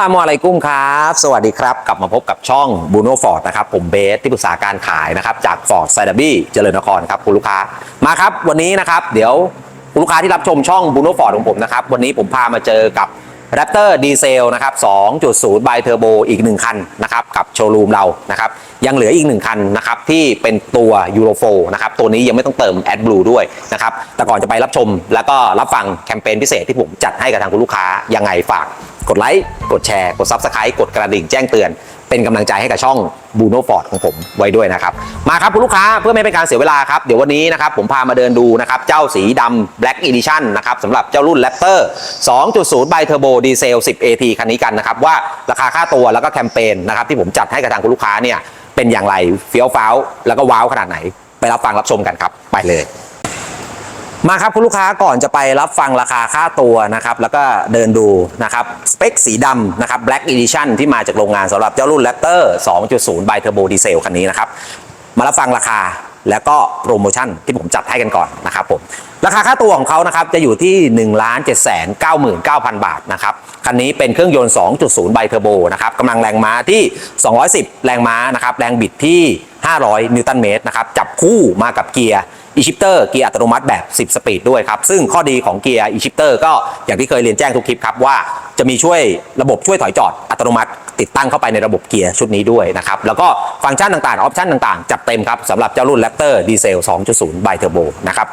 ลามุอะลัยกุ้มครับ สวัสดีครับ กลับมาพบกับช่องบูโนฟอร์ดนะครับผมเบสที่ปรึกษาการขายนะครับจากฟอร์ดไซดับบี้เจริญนครครับคุณลูกค้ามาครับ วันนี้นะครับ เดี๋ยวคุณลูกค้าที่รับชมช่องบูโนฟอร์ดของผมนะครับ วันนี้ผมพามาเจอกับ Raptor Diesel นะครับ 2.0 by Turbo อีก 1 คันนะครับกับโชว์รูมเรานะครับยังเหลืออีก 1 คันนะครับที่เป็นตัว Euro 4นะครับตัวนี้ยังไม่ต้องเติม AdBlue ด้วยนะครับแต่ก่อนจะไปรับชมแล้วก็รับฟังแคมเปญพิเศษที่ผมจัดให้กับทางคุณลูกค้ายังไงฝาก กดไลค์ กดแชร์ กด Subscribe กดกระดิ่งแจ้งเตือน เป็นกำลังใจให้กับช่องบูโนฟอร์ดของผมไว้ด้วยนะครับ มาครับคุณลูกค้าเพื่อไม่เป็นการเสียเวลาครับ เดี๋ยววันนี้นะครับผมพามาเดินดูนะครับ เจ้าสีดำ Black Edition นะครับสำหรับเจ้ารุ่น Raptor 2.0 by Turbo Diesel 10 AT คันนี้กันนะครับ ว่าราคาค่าตัวแล้วก็แคมเปญนะครับที่ผมจัดให้กับทางคุณลูกค้าเนี่ยเป็นอย่างไรเฟี้ยวฟ้าวแล้วก็ว้าวขนาดไหน ไปรับฟังรับชมกันครับไปเลย มาครับคุณลูกค้าก่อนจะไปรับฟังราคาค่าตัวนะครับแล้วก็เดินดูนะครับสเปคสีดำนะครับ Black Edition ที่มาจากโรงงานสำหรับเจ้ารุ่น Raptor 2.0 by Turbo Diesel คันนี้นะครับ มารับฟังราคาแล้วก็โปรโมชั่นที่ผมจัดให้กันก่อนนะครับผมราคาค่าตัวของเขานะครับจะอยู่ที่1 7 9 9 0 0 0บาทนะครับคันนี้เป็นเครื่องยนต์ 2.0 by Turbo นะครับกำลังแรงม้าที่ 210 แรงม้านะครับแรงบิดที่ 500 นิวตันเมตรนะครับจับคู่มากับเกียร์ อิชิปเตอร์เกียร์อัตโนมัติแบบ 10 สปีดด้วยครับ ซึ่งข้อดีของเกียร์อิชิปเตอร์ก็อย่างที่เคยเรียนแจ้งทุกคลิปครับว่าจะมีช่วยระบบช่วยถอยจอดอัตโนมัติ ติดตั้งเข้าไปในระบบเกียร์ชุดนี้ด้วยนะครับ แล้วก็ฟังก์ชันต่างๆ ออปชันต่างๆ จัดเต็มครับสำหรับเจ้ารุ่นแรปเตอร์ดีเซล 2.0 ไบเทอร์โบนะครับ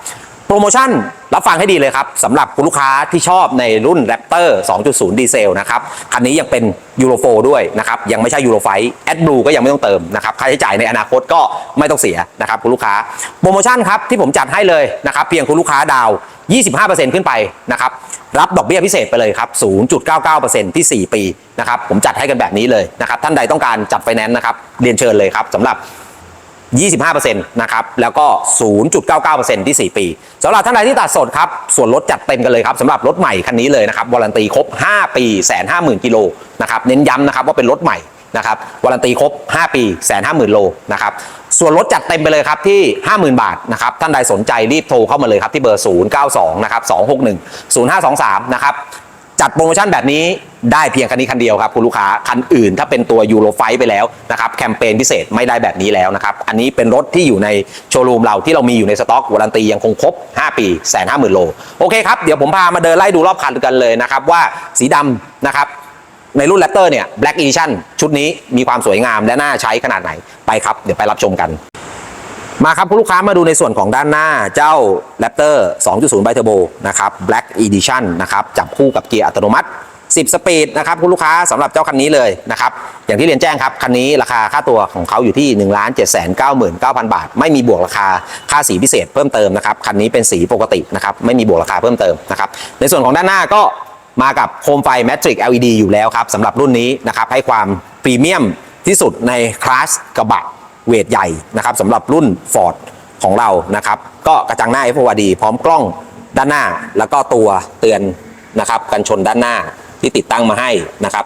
โปรโมชั่นรับฟังให้ดีเลยครับสำหรับคุณลูกค้าที่ชอบในรุ่น Raptor 2.0 ดีเซลนะครับ คันนี้ยังเป็น Euro 4ด้วยนะครับ ยังไม่ใช่ Euro 5 AdBlue ก็ยังไม่ต้องเติมนะครับ ค่าใช้จ่ายในอนาคตก็ไม่ต้องเสียนะครับคุณลูกค้า โปรโมชั่นครับที่ผมจัดให้เลยนะครับ เพียงคุณลูกค้าดาว 25%ขึ้นไปนะครับรับดอกเบี้ยพิเศษไปเลยครับ 0.99%ที่ 4 ปีนะครับผมจัดให้กันแบบนี้เลยนะครับท่านใดต้องการจัดไฟแนนซ์นะครับเรียนเชิญเลยครับสำหรับ 25%นะครับ แล้วก็ 0.99%ที่ 4 ปีสำหรับท่านใดที่ตัดสดครับ ส่วนลดจัดเต็มกันเลยครับสำหรับรถใหม่คันนี้เลยนะครับวารันตีครบ 5 ปีแสนห้าหมื่นกิโลนะครับ เน้นย้ำนะครับว่าเป็นรถใหม่นะครับวารันตีครบ 5 ปีแสนห้าหมื่นโลนะครับส่วนลดจัดเต็มไปเลยครับที่ 50,000 บาทนะครับท่านใดสนใจรีบโทรเข้ามาเลยครับที่เบอร์ 092 นะครับ 261 0523 นะครับ จัดโปรโมชั่นแบบนี้ได้เพียงคันนี้คันเดียวครับคุณลูกค้าคันอื่นถ้าเป็นตัวยูโรไฟไปแล้วนะครับแคมเปญพิเศษไม่ได้แบบนี้แล้วนะครับอันนี้เป็นรถที่อยู่ในโชว์รูมเราที่เรามีอยู่ในสต็อกวารันตียังคงครบ 5 ปีแสนห้าหมื่นโลโอเคครับเดี๋ยวผมพามาเดินไล่ดูรอบคันกันเลยนะครับว่าสีดำนะครับในรุ่น Raptor เนี่ย Black Edition ชุดนี้มีความสวยงามและน่าใช้ขนาดไหนไปครับ เดี๋ยวไปรับชมกัน มาครับคุณลูกค้ามาดูในส่วนของด้านหน้าเจ้า Raptor 2.0 by Turbo นะครับ Black Edition นะครับจับคู่กับเกียร์อัตโนมัติ 10 สปีดนะครับคุณลูกค้าสำหรับเจ้าคันนี้เลยนะครับอย่างที่เรียนแจ้งครับ คันนี้ราคาค่าตัวของเขาอยู่ที่ 1 7 9 9 0 0 0 บาท ไม่มีบวกราคาค่าสีพิเศษเพิ่มเติมนะครับคันนี้เป็นสีปกตินะครับไม่มีบวกราคาเพิ่มเติมนะครับในส่วนของด้านหน้าก็มากับโคมไฟ Matrix LED อยู่แล้วครับสำหรับรุ่นนี้นะครับให้ความพรีเมียมที่สุดในคลาสกระบะ เวทใหญ่นะครับสำหรับรุ่น Ford ของเรานะครับ ก็กระจังหน้า FOD พร้อมกล้องด้านหน้า แล้วก็ตัวเตือนนะครับกันชนด้านหน้าที่ติดตั้งมาให้นะครับ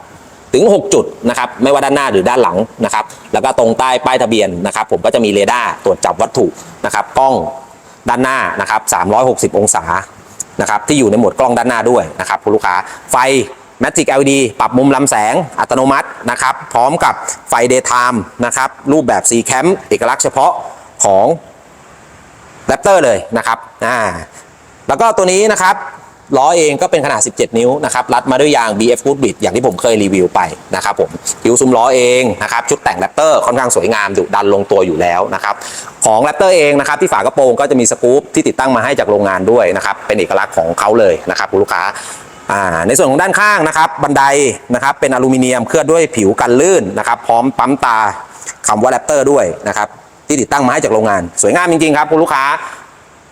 ถึง 6 จุดนะครับ ไม่ว่าด้านหน้าหรือด้านหลังนะครับ แล้วก็ตรงใต้ป้ายทะเบียนนะครับ ผมก็จะมีเรดาร์ตรวจจับวัตถุนะครับกล้องด้านหน้านะครับ360 องศานะครับที่อยู่ในหมวดกล้องด้านหน้าด้วยนะครับคุณลูกค้าไฟ Magic LED ปรับมุมลำแสงอัตโนมัตินะครับ พร้อมกับไฟ Daytime นะครับ รูปแบบ C Cam เอกลักษณ์เฉพาะของ Raptor เลยนะครับอ่าแล้วก็ตัวนี้นะครับล้อเองก็เป็นขนาด 17 นิ้วนะครับ รัดมาด้วยยาง BF Good Bit อย่างที่ผมเคยรีวิวไปนะครับผมคิ้วซุ้มล้อเองนะครับ ชุดแต่ง Raptor ค่อนข้างสวยงามดุดันลงตัวอยู่แล้วนะครับ ของ Raptor เองนะครับ ที่ฝากระโปรงก็จะมีสกู๊ปที่ติดตั้งมาให้จากโรงงานด้วยนะครับ เป็นเอกลักษณ์ของเขาเลยนะครับคุณลูกค้า อ่าในส่วนของด้านข้างนะครับบันไดนะครับเป็นอลูมิเนียมเคลือบด้วยผิวกันลื่นนะครับ พร้อมปั๊มตาคำว่าแรปเตอร์ด้วยนะครับที่ติดตั้งมาให้จากโรงงาน สวยงามจริงๆครับคุณลูกค้า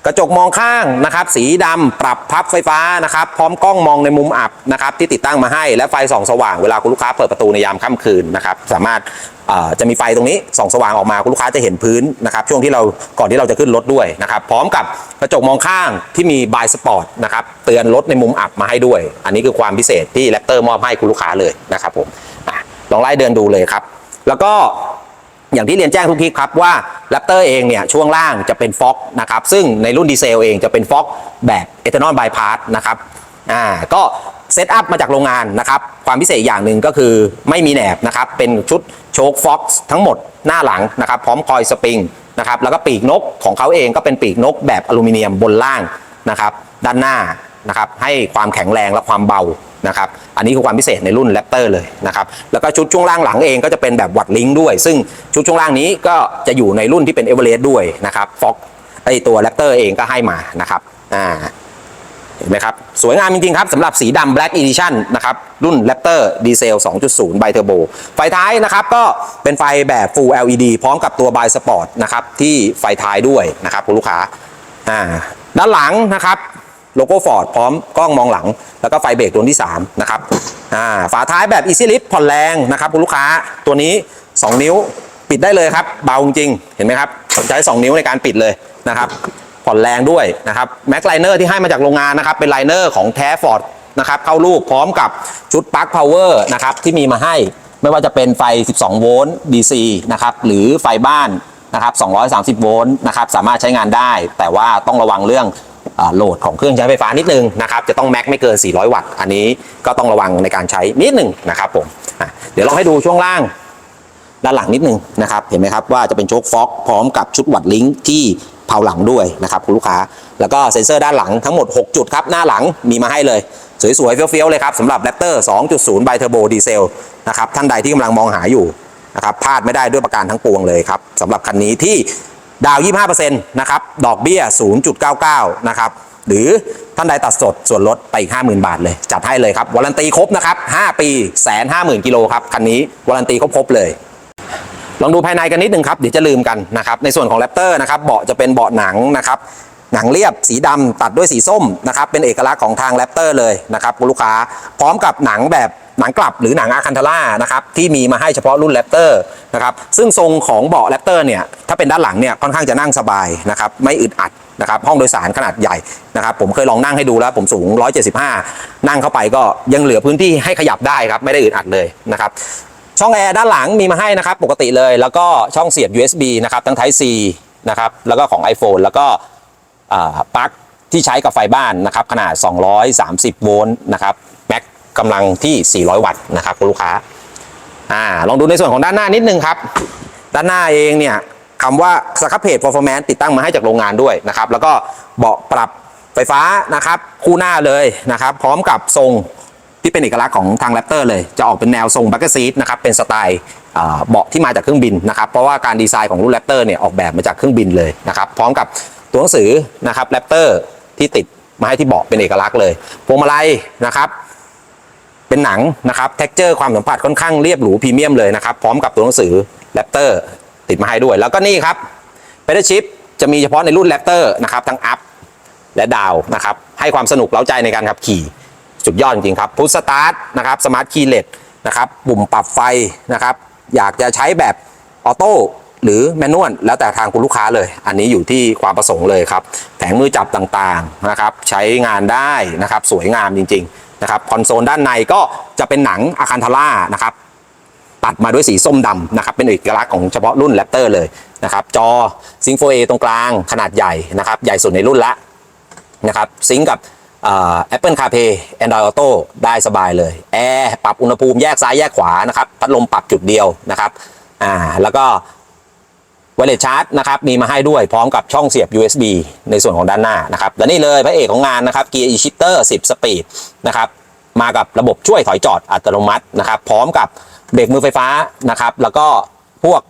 กระจกมองข้างนะครับ สีดำปรับพับไฟฟ้านะครับ พร้อมกล้องมองในมุมอับนะครับ ที่ติดตั้งมาให้และไฟส่องสว่างเวลาคุณลูกค้าเปิดประตูในยามค่ำคืนนะครับ สามารถจะมีไฟตรงนี้ส่องสว่างออกมาคุณลูกค้าจะเห็นพื้นนะครับช่วงที่เราก่อนที่เราจะขึ้นรถด้วยนะครับ พร้อมกับกระจกมองข้างที่มีบายสปอร์ตนะครับเตือนรถในมุมอับมาให้ด้วย อันนี้คือความพิเศษที่แรปเตอร์มอบให้คุณลูกค้าเลยนะครับผมลองไล่เดินดูเลยครับ แล้วก็ อย่างที่เรียนแจ้งทุกคลิปครับว่า Raptor เองเนี่ยช่วงล่างจะเป็นฟ็อกนะครับซึ่งในรุ่นดีเซลเองจะเป็นฟ็อกแบบเอทานอลบายพาสนะครับอ่าก็เซตอัพมาจากโรงงานนะครับความพิเศษอย่างหนึ่งก็คือไม่มีแหนบนะครับเป็นชุดโชคฟ็อกทั้งหมดหน้าหลังนะครับพร้อมคอยสปริงนะครับแล้วก็ปีกนกของเขาเองก็เป็นปีกนกแบบอลูมิเนียมบนล่างนะครับด้านหน้านะครับให้ความแข็งแรงและความเบา นะครับ อันนี้คือความพิเศษในรุ่นแรปเตอร์เลยนะครับ แล้วก็ชุดช่วงล่างหลังเองก็จะเป็นแบบวัดลิงก์ด้วย ซึ่งชุดช่วงล่างนี้ก็จะอยู่ในรุ่นที่เป็นเอเวอเรสต์ด้วยนะครับฟ็อกไอตัวแรปเตอร์เองก็ให้มานะครับ อ่า เห็นไหมครับ สวยงามจริงๆครับสำหรับสีดำ Black Edition นะครับ รุ่น Raptor Diesel 2.0ไบเทอร์โบไฟท้ายนะครับก็เป็นไฟแบบ Full LED พร้อมกับตัว Bi Sport นะครับที่ไฟท้ายด้วยนะครับคุณลูกค้า อ่า ด้านหลังนะครับ โลโก้ Ford พร้อมกล้องมองหลัง แล้วก็ไฟเบรกตัวที่ 3 นะครับอ่าฝาท้ายแบบ Easy Lift ผ่อนแรงนะครับคุณลูกค้าตัวนี้ 2 นิ้วปิดได้เลยครับ เบาจริง เห็นไหมครับผมใช้ 2 นิ้วในการปิดเลยนะครับ ผ่อนแรงด้วยนะครับแม็กไลเนอร์ที่ให้มาจากโรงงานนะครับ เป็นไลเนอร์ของแท้ฟอร์ดนะครับเข้ารูปพร้อมกับชุดปลั๊กพาวเวอร์นะครับที่มีมาให้ไม่ว่าจะเป็นไฟ 12 โวลต์ DC นะครับหรือไฟบ้านนะครับ230 โวลต์นะครับสามารถใช้งานได้ แต่ว่าต้องระวังเรื่อง โหลดของเครื่องใช้ไฟฟ้านิดนึงนะครับจะต้องแม็กไม่เกิน 400 วัตต์ อันนี้ก็ต้องระวังในการใช้นิดนึงนะครับผมเดี๋ยวเราให้ดูช่วงล่างด้านหลังนิดนึงนะครับเห็นไหมครับว่าจะเป็นโชคฟ็อกพร้อมกับชุดวัดลิงก์ที่เผาหลังด้วยนะครับคุณลูกค้า แล้วก็เซ็นเซอร์ด้านหลังทั้งหมด 6 จุดครับหน้าหลังมีมาให้เลย สวยๆ เฟี้ยวๆ เลยครับสำหรับ Raptor 2.0 Bi Turbo Diesel นะครับท่านใดที่กำลังมองหาอยู่นะครับพลาดไม่ได้ด้วยประการทั้งปวงเลยครับสำหรับคันนี้ที่ ดาว 25%นะครับ ดอกเบี้ย 0.99 นะครับ หรือท่านใดตัดสดส่วนลดไปอีก 50,000 บาทเลย จัดให้เลยครับ วารันตีครบนะครับ 5 ปีแสนห้าหมื่นกิโลครับ คันนี้ วารันตีครบเลย ลองดูภายในกันนิดนึงครับ เดี๋ยวจะลืมกันนะครับ ในส่วนของแรปเตอร์นะครับ เบาะจะเป็นเบาะหนังนะครับ หนังเรียบสีดำตัดด้วยสีส้มนะครับ เป็นเอกลักษณ์ของทางแรปเตอร์เลยนะครับคุณลูกค้า พร้อมกับหนังแบบ หนังกลับหรือหนังอาคันทาร่านะครับที่มีมาให้เฉพาะรุ่นแรปเตอร์นะครับซึ่งทรงของเบาะแรปเตอร์เนี่ยถ้าเป็นด้านหลังเนี่ยค่อนข้างจะนั่งสบายนะครับไม่อึดอัดนะครับห้องโดยสารขนาดใหญ่นะครับผมเคยลองนั่งให้ดูแล้วผมสูง 175 นั่งเข้าไปก็ยังเหลือพื้นที่ให้ขยับได้ครับไม่ได้อึดอัดเลยนะครับช่องแอร์ด้านหลังมีมาให้นะครับปกติเลย แล้วก็ช่องเสียบ USB นะครับทั้ง Type C นะครับแล้วก็ของ iPhone แล้วก็ปลั๊กที่ใช้กับไฟบ้านนะครับขนาด 230 โวลต์นะครับแม็ก กำลังที่ 400 วัตต์นะครับคุณลูกค้าอ่าลองดูในส่วนของด้านหน้านิดนึงครับ ด้านหน้าเองเนี่ยคำว่าสครับเพจ performance ติดตั้งมาให้จากโรงงานด้วยนะครับ แล้วก็เบาะปรับไฟฟ้านะครับ คู่หน้าเลยนะครับ พร้อมกับทรงที่เป็นเอกลักษณ์ของทางแรปเตอร์เลย จะออกเป็นแนวทรงบัคเกอร์ซีทนะครับ เป็นสไตล์เบาะที่มาจากเครื่องบินนะครับ เพราะว่าการดีไซน์ของรุ่นแรปเตอร์เนี่ยออกแบบมาจากเครื่องบินเลยนะครับ พร้อมกับตัวหนังสือนะครับแรปเตอร์ที่ติดมาให้ที่เบาะเป็นเอกลักษณ์เลยพวงมาลัยนะครับ เป็นหนังนะครับเท็กเจอร์ความสัมผัสค่อนข้างเรียบหรูพรีเมียมเลยนะครับพร้อมกับตัวหนังสือแรปเตอร์ติดมาให้ด้วย แล้วก็นี่ครับเ e ดชิปจะมีเฉพาะในรุ่นแรปเตอร์นะครับทั้งอัพและดาวนะครับให้ความสนุกเล้าใจในการขับขี่สุดยอดจริงครับพุทสตาร์ทนะครับสมาร์ทคีย์เลสนะครับปุ่มปรับไฟนะครับอยากจะใช้แบบออโต้หรือแมนนวลแล้วแต่ทางคุณลูกค้าเลย อันนี้อยู่ที่ความประสงค์เลยครับแผงมือจับต่างๆนะครับใช้งานได้นะครับสวยงามจริง ๆ นะครับคอนโซลด้านในก็จะเป็นหนังอาคันทาร่านะครับตัดมาด้วยสีส้มดำนะครับเป็นเอกลักษณ์ของเฉพาะรุ่นแรปเตอร์เลยนะครับจอซิงโฟเอตรงกลางขนาดใหญ่นะครับใหญ่สุดในรุ่นละนะครับซิงกับแอปเปิลคาเพย์ Android Auto ได้สบายเลยแอร์ปรับอุณหภูมิแยกซ้ายแยกขวานะครับพัดลมปรับจุดเดียวนะครับอ่าแล้วก็ ไวเลสชาร์จนะครับมีมาให้ด้วยพร้อมกับช่องเสียบ USB ในส่วนของด้านหน้านะครับและนี่เลยพระเอกของงานนะครับ Gear E-Shifter 10 Speed นะครับมากับระบบช่วยถอยจอดอัตโนมัตินะครับพร้อมกับเบรกมือไฟฟ้านะครับแล้วก็พวก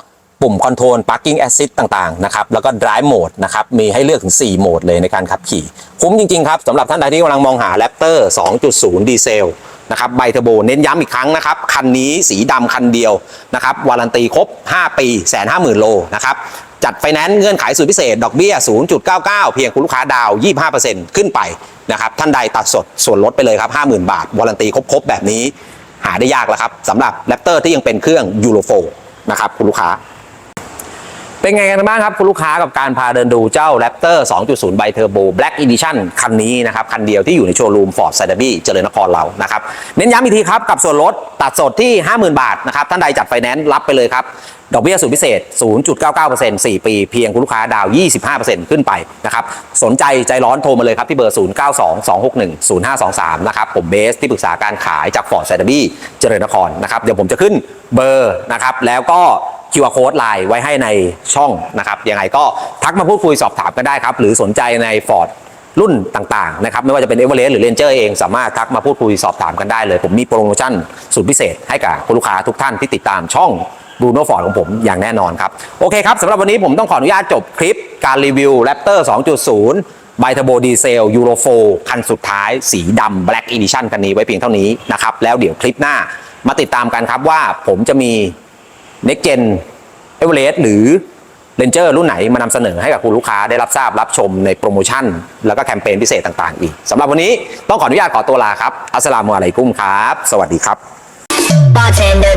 ปุ่มคอนโทรล parking assist ต่างๆนะครับแล้วก็ drive mode นะครับมีให้เลือกถึง 4 โหมดเลยในการขับขี่ คุ้มจริง ๆ ครับสำหรับท่านใดที่กำลังมองหา Raptor 2.0 ดีเซล นะครับไบเทอร์โบเน้นย้ำอีกครั้งนะครับ คันนี้สีดำคันเดียวนะครับวารันตีครบ 5 ปีแสนห้าหมื่นโลนะครับจัดไฟแนนซ์เงื่อนไขสุดพิเศษ ดอกเบี้ย 0.99 เพียงคุณลูกค้าดาว 25%ขึ้นไปนะครับท่านใดตัดสดส่วนลดไปเลยครับ 50,000 บาทวารันตีครบๆแบบนี้หาได้ยากแล้วครับสำหรับแรปเตอร์ที่ยังเป็นเครื่องยูโรโฟนะครับคุณลูกค้า เป็นไงกันบ้างครับคุณลูกค้ากับการพาเดินดูเจ้า Raptor 2.0 By Turbo Black Edition คันนี้นะครับ คันเดียวที่อยู่ในโชว์รูม Ford s a d a b y เจริญนครเรานะครับ เน้นย้ำอีกทีครับ กับส่วนลดตัดสดที่ 50,000 บาทนะครับ ท่านใดจัดไฟแนนซ์รับไปเลยครับ ดอกเบี้ยสูตรพิเศษ 0.99% 4 ปี เพียงคุณลูกค้าดาว 25%ขึ้นไปนะครับสนใจใจร้อนโทรมาเลยครับ ที่เบอร์ 0922610523 นะครับผมเบสที่ปรึกษาการขายจาก Ford s a d a b y เจริญนครนะครับเดี๋ยวผมจะขึ้นเบอร์นะครับแล้วก็ QR code ไลน์ไว้ให้ในช่องนะครับยังไงก็ทักมาพูดคุยสอบถามกันได้ครับ หรือสนใจใน Ford รุ่นต่างๆนะครับไม่ว่าจะเป็น e v e r e s t หรือ Ranger เอง สามารถทักมาพูดคุยสอบถามกันได้เลย ผมมีโปรโมชั่นสุดพิเศษให้กับคุณลูกค้าทุกท่านที่ติดตามช่อง Bruno Ford ของผมอย่างแน่นอนครับ โอเคครับสำหรับวันนี้ผมต้องขออนุญาตจบคลิปการรีวิว Raptor 2.0 ไบเทอร์โบดีเซลยูโรโฟคันสุดท้าย สีดำ Black Edition คันนี้ไว้เพียงเท่านี้นะครับแล้วเดี๋ยวคลิปหน้ามาติดตามกันครับว่าผมจะมี Next Gen เอเวอเรสต์หรือเ a นเจอร์รุ่นไหนมานำเสนอให้กับคุณลูกค้าได้รับทราบรับชมในโปรโมชั่น แล้วก็แคมเปญพิเศษต่างๆ อีกสำหรับวันนี้ต้องขออนุญาตขอตัวลาครับ อัสสลามุอะลัยกุมครับ สวัสดีครับ bartender.